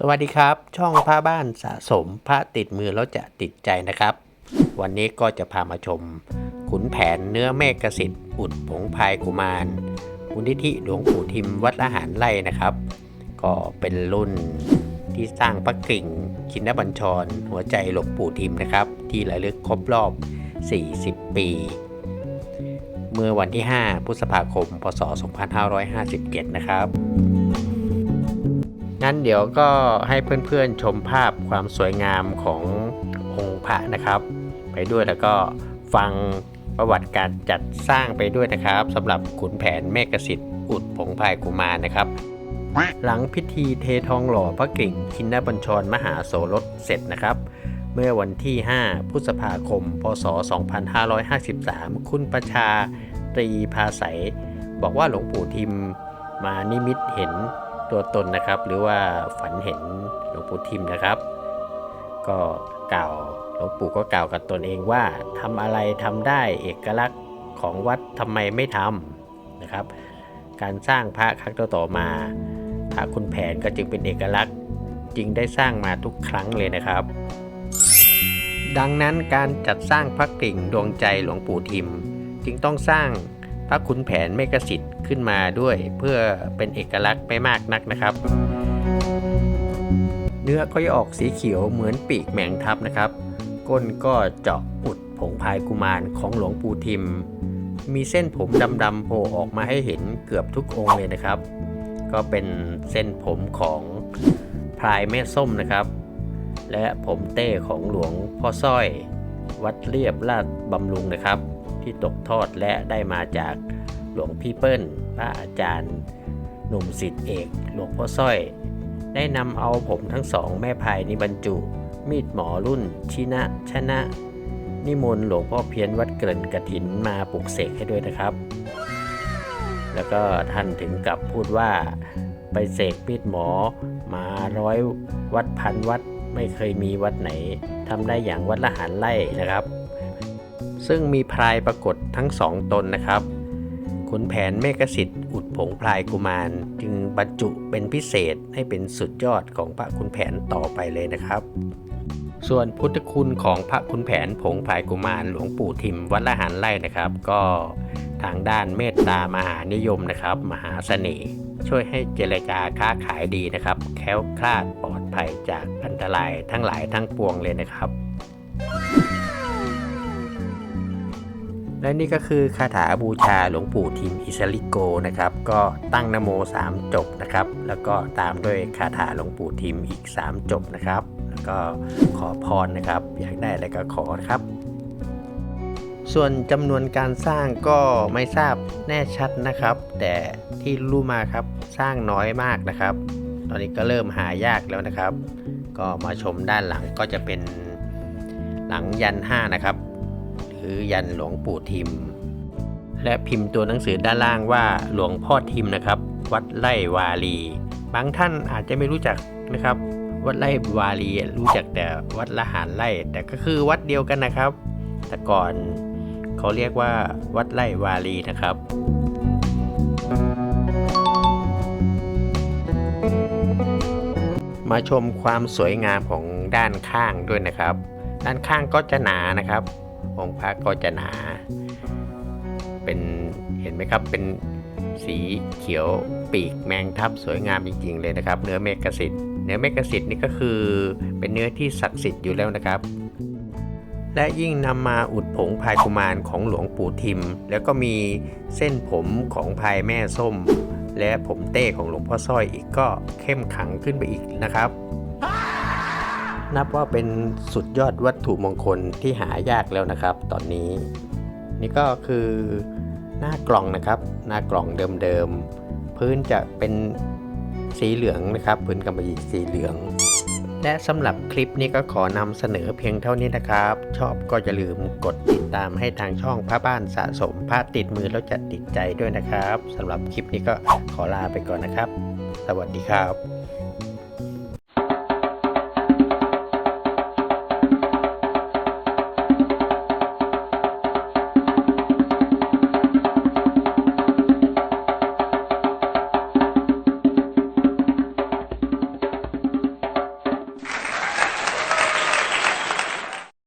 สวัสดีครับ ช่องพระบ้านสะสมพระติดมือแล้วจะติดใจนะครับ วันนี้ก็จะพามาชม ขุนแผนเนื้อเมฆกสิทธิ์อุดผงพายกุมารมูลนิธิหลวงปู่ทิมวัดละหารไร่นะครับ ก็เป็นรุ่นที่สร้างพระกิ่งชินบัญชร หัวใจหลวงปู่ทิมนะครับ ที่ระลึกครบรอบ 40 ปี เมื่อวันที่ 5 พฤษภาคม พศ 2557 นะครับ งั้นเดี๋ยวก็ให้เพื่อนๆชมภาพความสวยงามขององค์พระนะครับ ไปด้วยแล้วก็ฟังประวัติการจัดสร้างไปด้วยนะครับสำหรับขุนแผนเมฆสิทธิ์อุดผงพายกุมารนะครับ หลังพิธีเททองหล่อพระกิ่งชินบัญชรมหาโสรสเสร็จนะครับ เมื่อวันที่ 5 พฤษภาคม พศ 2553 คุณประชาตรีภาใสยบอกว่าหลวงปู่ทิมมานิมิตเห็น ตัวตนนะครับ หรือว่าฝันเห็นหลวงปู่ทิมนะครับ ก็กล่าวหลวงปู่ก็กล่าวกับตนเองว่าทำอะไรทำได้เอกลักษณ์ของวัดทำไมไม่ทำนะครับ การสร้างพระครั้งต่อมา พระคุณแผนก็จึงเป็นเอกลักษณ์จึงได้สร้างมาทุกครั้งเลยนะครับ ดังนั้นการจัดสร้างพระกริ่งดวงใจหลวงปู่ทิม จึงต้องสร้าง พระขุนแผนเมกสิทธิ์ขึ้นมาด้วย เพื่อเป็นเอกลักษณ์ไม่มากนักนะครับ เนื้อก็จะออกสีเขียวเหมือนปีกแมงทับนะครับ ก้นก็เจาะอุดผงพายกุมารของหลวงปู่ทิม มีเส้นผมดำๆโผล่ออกมาให้เห็นเกือบทุกองค์เลยนะครับ ก็เป็นเส้นผมของพลายแม่ส้มนะครับ และผมเต้ของหลวงพ่อสร้อย วัดเรียบลาดบำรุงนะครับ ที่ตกทอดและได้มาจากหลวงพี่เปิ้ล พระอาจารย์หนุ่มสิทธิเอก หลวงพ่อสร้อย ได้นำเอาผมทั้งสองแม่พายนี้บรรจุ มีดหมอรุ่น ชินะชนะ นิมนต์หลวงพ่อเพียนวัดเกรินกระถินมาปลุกเสกให้ด้วยนะครับ แล้วก็ท่านถึงกับพูดว่าไปเสกมีดหมอมาร้อยวัดพันวัดไม่เคยมีวัดไหนทำได้อย่างวัดละหารไล่นะครับ ซึ่งมีพรายปรากฏทั้งสองตนนะครับขุนแผนเมฆสิทธิ์อุดผงพลายกุมาร จึงบรรจุเป็นพิเศษให้เป็นสุดยอดของพระขุนแผนต่อไปเลยนะครับ ส่วนพุทธคุณของพระขุนแผนผงพลายกุมารหลวงปู่ทิมวัดละหารไร่นะครับ ก็ทางด้านเมตตามหานิยมนะครับ มหาเสน่ห์ช่วยให้เจรจาค้าขายดีนะครับ แค้วคลาดปลอดภัยจากอันตรายทั้งหลายทั้งปวงเลยนะครับ และนี่ก็คือคาถาบูชาหลวงปู่ทิมอิสริโกนะครับ ก็ตั้งนโม 3 จบนะครับ แล้วก็ตามด้วยคาถาหลวงปู่ทิมอีก 3 จบนะครับ แล้วก็ขอพรนะครับ อยากได้อะไรก็ขอครับ ส่วนจำนวนการสร้างก็ไม่ทราบแน่ชัดนะครับ แต่ที่รู้มาครับสร้างน้อยมากนะครับ ตอนนี้ก็เริ่มหายากแล้วนะครับ ก็มาชมด้านหลังก็จะเป็นหลังยัน 5 นะครับือยันหลวงปู่ทิม และพิมพ์ตัวหนังสือด้านล่างว่าหลวงพ่อทิมนะครับ วัดไร่วาลี บางท่านอาจจะไม่รู้จักนะครับ วัดไร่วาลีรู้จักแต่วัดละหารไร่ แต่ก็คือวัดเดียวกันนะครับ แต่ก่อนเขาเรียกว่าวัดไร่วาลีนะครับมาชมความสวยงามของด้านข้างด้วยนะครับ ด้านข้างก็จะหนานะครับ องค์พระก็จะหนา เป็นเห็นไหมครับเป็นสีเขียวปีกแมงทับสวยงามจริงๆเลยนะครับ เนื้อเมกสิทธิ์เนื้อเมกสิทธิ์นี่ก็คือเป็นเนื้อที่ศักดิ์สิทธิ์อยู่แล้วนะครับ และยิ่งนำมาอุดผงพายกุมารของหลวงปู่ทิม แล้วก็มีเส้นผมของพายแม่ส้ม และผมเต้ของหลวงพ่อสร้อยอีกก็เข้มขังขึ้นไปอีกนะครับ นับว่าเป็นสุดยอดวัตถุมงคลที่หายากแล้วนะครับ ตอนนี้ นี่ก็คือหน้ากล่องนะครับ หน้ากล่องเดิมๆพื้นจะเป็นสีเหลืองนะครับ พื้นกำมะหยี่สีเหลือง และสำหรับคลิปนี้ก็ขอนำเสนอเพียงเท่านี้นะครับ ชอบก็อย่าลืมกดติดตามให้ทางช่องพระบ้านสะสมพระติดมือแล้วจะติดใจด้วยนะครับสำหรับคลิปนี้ก็ขอลาไปก่อนนะครับ สวัสดีครับ